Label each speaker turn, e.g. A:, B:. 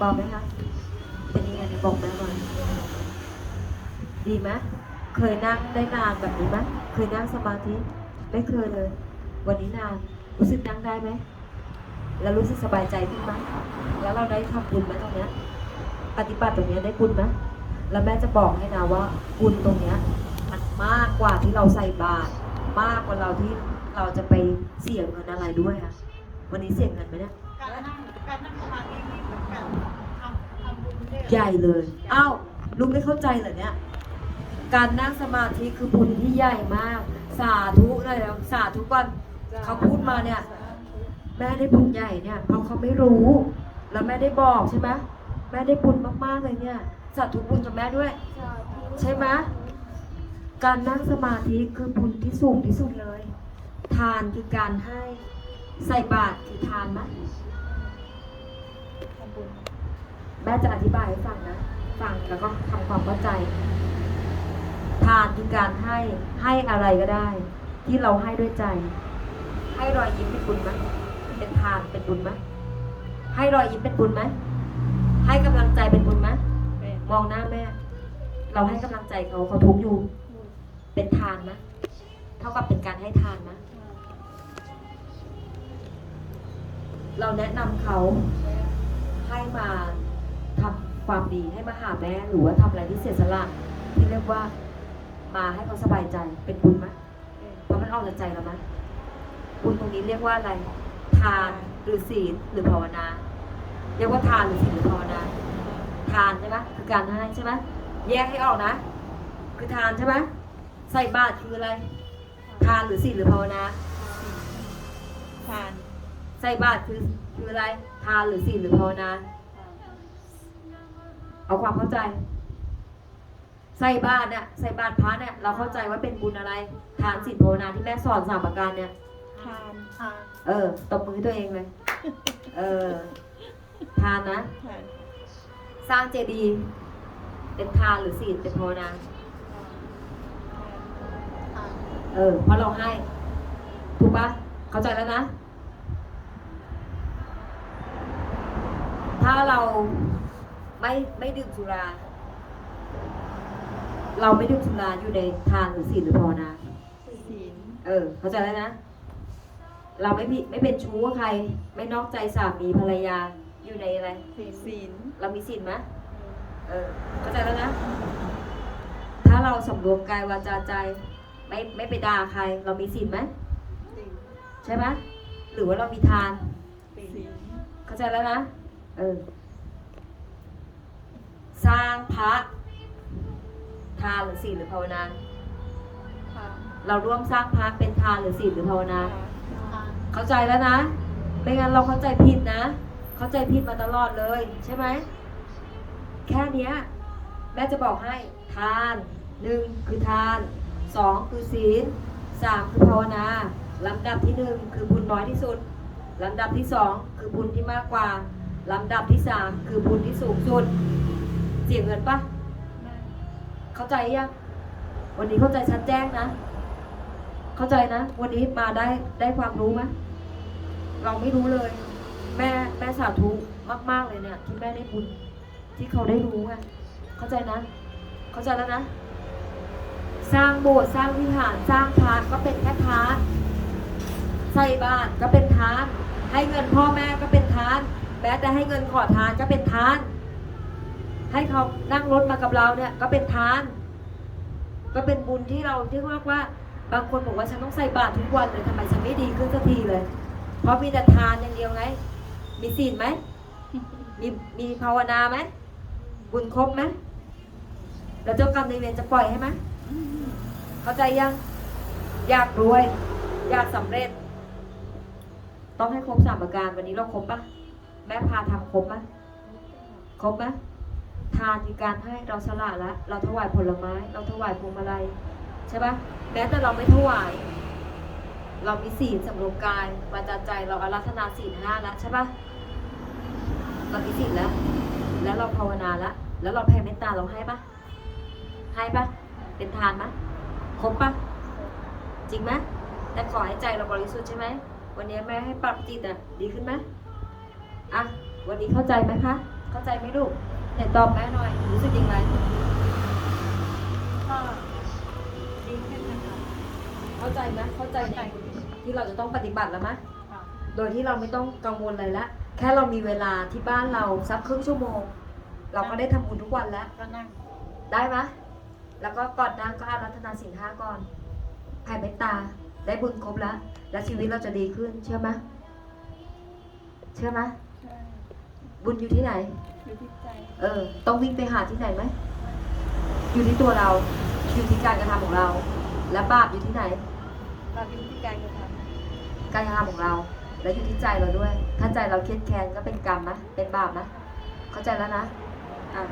A: บอกไหมคะเป็นยังไงเนี่ยบอกแม่หน่อยดีไหมเคยนั่งได้นานแบบนี้ไหมเคยนั่งสมาธิไม่เคยเลย วันนี้นานรู้สึกนั่งได้ไหมแล้วรู้สึกสบายใจขึ้นไหมแล้วเราได้ทำบุญไหมตรงเนี้ย ปฏิบัติตรงเนี้ยได้บุญไหมแล้วแม่จะบอกให้นะว่าบุญตรงเนี้ยมันมากกว่าที่เราใส่บาตรมากกว่าเราที่เราจะไปเสี่ยงเงินอะไรด้วยอะวันนี้เสี่ยงเงินไหมเนี่ย
B: การนั่งการนั่ง
A: ใหญ่เลยอ้าวลุงไม่เข้าใจเหรอเนี่ย การนั่งสมาธิคือบุญที่ใหญ่มาก สาธุเลยแล้วสาธุก่อนเขาพูดมาเนี่ย แม่ได้บุญใหญ่เนี่ยเพราะเขาไม่รู้ แล้วแม่ได้บอกใช่ไหมแม่ได้บุญมากๆเลยเนี่ยสาธุบุญกับแม่ด้วย ใช่ไหมการนั่งสมาธิคือบุญที่สูงที่สุดเลย ทานคือการให้ใส่บาตรคือทานไหม
B: ทำบุญ
A: แม่จะอธิบายให้ฟังนะ ฟังแล้วก็ทำความเข้าใจ ทานคือการให้ให้อะไรก็ได้ ที่เราให้ด้วยใจ ให้รอยยิ้มเป็นบุญไหมเป็นทานเป็นบุญไหมให้รอยยิ้มเป็นบุญไหมให้กำลังใจเป็นบุญไหมมองหน้าแม่ เราให้กำลังใจเขาเขาทุกอยู่ เป็นทานไหมเท่ากับเป็นการให้ทานไหมเราแนะนำเขาให้มา ความดีให้มาหาแม่หรือว่าทำอะไรที่เสียสละที่เรียกว่ามาให้เขาสบายใจเป็นบุญไหมเพราะมันออกจากใจเราไหมบุญตรงนี้เรียกว่าอะไร ทานหรือศีลหรือภาวนา เรียกว่าทานหรือศีลหรือภาวนา ทานใช่ไหมคือการให้ใช่ไหมแยกให้ออกนะ คือทานใช่ไหมใส่บาตรคืออะไร ทานหรือศีลหรือภาวนา
B: ทาน
A: ใส่บาตรคือคืออะไร ทานหรือศีลหรือภาวนา เอาความเข้าใจ ใส่บาตรเนี่ยใส่บาตรพระเนี่ยเราเข้าใจว่าเป็นบุญอะไร ทานศีลภาวนาที่แม่สอนสามประการเนี่ย
B: ทานทาน
A: เออตบมือให้ตัวเองเลย เออ ทานนะ
B: ทาน
A: สร้างเจดีย์เป็นทานหรือศีลเป็นภาวนา
B: ทาน
A: เออเพราะเราให้ ถูกปะเข้าใจแล้วนะ ถ้าเรา ไม่ไม่ดื่มสุรา เราไม่ดื่มสุราอยู่ในทานหรือศีลหรือภาวนา
B: ศีล
A: เออ เข้าใจแล้วนะ เราไม่มีไม่เป็นชู้กับใคร ไม่นอกใจสามีภรรยาอยู่ในอะไร
B: ศีล
A: เรามีศีลไหมเออ เข้าใจแล้วนะ ถ้าเราสำรวมกายวาจาใจ ไม่ไม่ไปด่าใคร เรามีศีลไหม
B: ศีล
A: ใช่ไหมหรือว่าเรามีทาน
B: ศีล
A: เข้าใจแล้วนะ เออ สร้างพระทานหรือศีลหรือภาวนาเราร่วมสร้างพระเป็นทานหรือศีลหรือภาวนา เข้าใจแล้วนะ ไม่งั้นเราเข้าใจผิดนะ เข้าใจผิดมาตลอดเลยใช่ไหม แค่เนี้ยแม่จะบอกให้ทานหนึ่งคือทานสองคือศีลสามคือภาวนาลำดับที่หนึ่งคือบุญน้อยที่สุดลำดับที่สองคือบุญที่มากกว่าลำดับที่สามคือบุญที่สูงสุด เสียเงินปะเข้าใจยังวันนี้เข้าใจชัดแจ้งนะ เข้าใจนะ วันนี้มาได้ได้ความรู้ไหมเราไม่รู้เลย แม่แม่สาธุมาก ๆ เลยเนี่ยที่แม่ได้บุญที่เขาได้รู้ไงเข้าใจนะ เข้าใจแล้วนะ สร้างโบสถ์สร้างวิหารสร้างทานก็เป็นแค่ทาน ใส่บาตรก็เป็นทาน ให้เงินพ่อแม่ก็เป็นทาน แม้แต่ให้เงินขอทานก็เป็นทาน ให้เขานั่งรถมากับเราเนี่ยก็เป็นทาน ก็เป็นบุญที่เราที่เรียกว่า บางคนบอกว่าฉันต้องใส่บาตรทุกวันเลยทำไมฉันไม่ดีขึ้นสักทีเลย เพราะมีแต่ทานอย่างเดียวไง มีศีลไหมมีมีภาวนาไหมบุญครบไหมแล้วเจ้ากรรมในายเวรจะปล่อยให้ไหมเข้าใจยัง อยากรวย อยากสำเร็จ ต้องให้ครบสามประการวันนี้เราครบปะแม่พาทำครบไหมครบไหม ทานคือการให้เราสละละเราถวายผลไม้ เราถวายพวงมาลัยใช่ปะแม้แต่เราไม่ถวาย เรามีศีลสำรวมกายวาจาใจเราอารัธนาศีลห้าแล้วใช่ปะเรามีศีลแล้ว แล้วเราภาวนาแล้วแล้วเราแผ่เมตตาเราให้ปะให้ปะเป็นทานปะครบปะจริงไหมแต่ขอให้ใจเราบริสุทธิ์ใช่ไหมวันนี้แม่ให้ปรับจิตอะดีขึ้นไหมอะวันนี้เข้าใจไหมคะ เข้าใจไหมลูก เนี่ยตอบแม่หน่อย รู้สึกยังไง
B: ก็ดีขึ้นนะคะ
A: เข้าใจไหมเข้าใจในที่เราจะต้องปฏิบัติแล้วไหม
B: ค่ะ
A: โดยที่เราไม่ต้องกังวลอะไรละ แค่เรามีเวลาที่บ้านเราสักครึ่งชั่วโมง เราก็ได้ทำบุญทุกวันแล้ว
B: ก็นั่ง
A: ได้ไหมแล้วก็ก่อนนั่งก็อารัธนาสินห้าก่อนแผ่เมตตา ได้บุญครบแล้ว แล้วชีวิตเราจะดีขึ้น เชื่อไหมเชื่อไหม
B: ใช่
A: บุญอยู่ที่ไหน
B: อยู่ที่ใจ
A: เออ ต้องวิ่งไปหาที่ไหนไหม อยู่ที่ตัวเรา อยู่ที่การกระทำของเรา และบาปอยู่ที่ไหน
B: เราอยู่ที่การกระท
A: การกระทำของเรา และอยู่ที่ใจเราด้วย ถ้าใจเราเครียดแค้นก็เป็นกรรมนะ เป็นบาปนะ เข้าใจแล้วนะ อะ